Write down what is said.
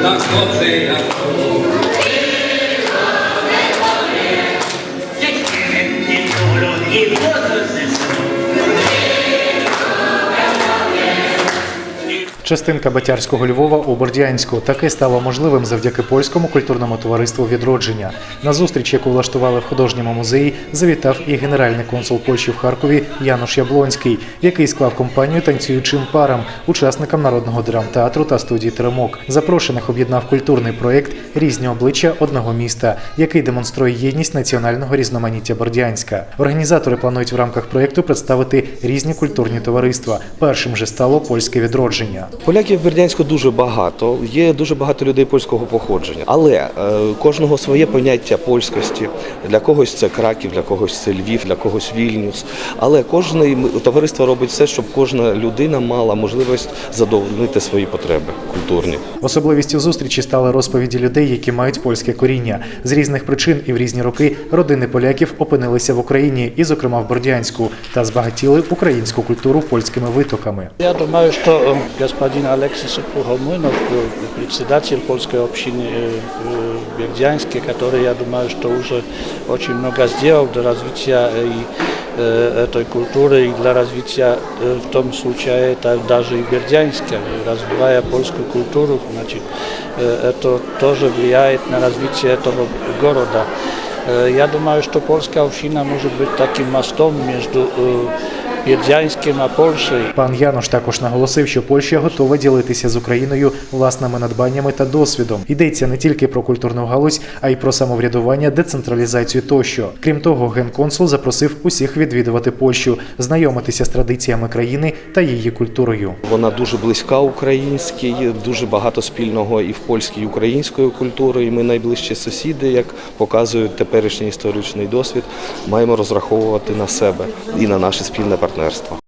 That's lovely. That's lovely. Частинка Батярського Львова у Бордянську таке стало можливим завдяки польському культурному товариству відродження. На зустріч, яку влаштували в художньому музеї, завітав і генеральний консул Польщі в Харкові Януш Яблонський, який склав компанію танцюючим парам, учасникам народного драмтеатру та студії Теремок. Запрошених об'єднав культурний проєкт Різні обличчя одного міста, який демонструє єдність національного різноманіття Бордянська. Організатори планують в рамках проєкту представити різні культурні товариства. Першим же стало польське відродження. Поляків в Бердянську дуже багато. Є дуже багато людей польського походження, але е, кожного своє поняття польськості. Для когось це Краків, для когось це Львів, для когось Вільнюс. Але кожне товариство робить все, щоб кожна людина мала можливість задовольнити свої потреби культурні. Особливістю зустрічі стали розповіді людей, які мають польське коріння. З різних причин і в різні роки родини поляків опинилися в Україні, і, зокрема, в Бордянську, та збагатіли українську культуру польськими витоками. Я думаю, что э, господин Алексис Сухомлынов, э, председатель польской общины э, в Бердянске, который, я думаю, что уже очень много сделал для развития э, и э, этой культуры и для развития э, в том случае это даже и Бердянска, развивая польскую культуру, значит, э, это тоже влияет на развитие этого города. Э, Я думаю, что польская община может быть таким мостом между э, Бердянском и Пан Януш також наголосив, що Польща готова ділитися з Україною власними надбаннями та досвідом. Йдеться не тільки про культурну галузь, а й про самоврядування, децентралізацію тощо. Крім того, генконсул запросив усіх відвідувати Польщу, знайомитися з традиціями країни та її культурою. Вона дуже близька українській, дуже багато спільного і в польській, і української культури. І ми найближчі сусіди, як показує теперішній історичний досвід, маємо розраховувати на себе і на наше спільне партнерство партнерства.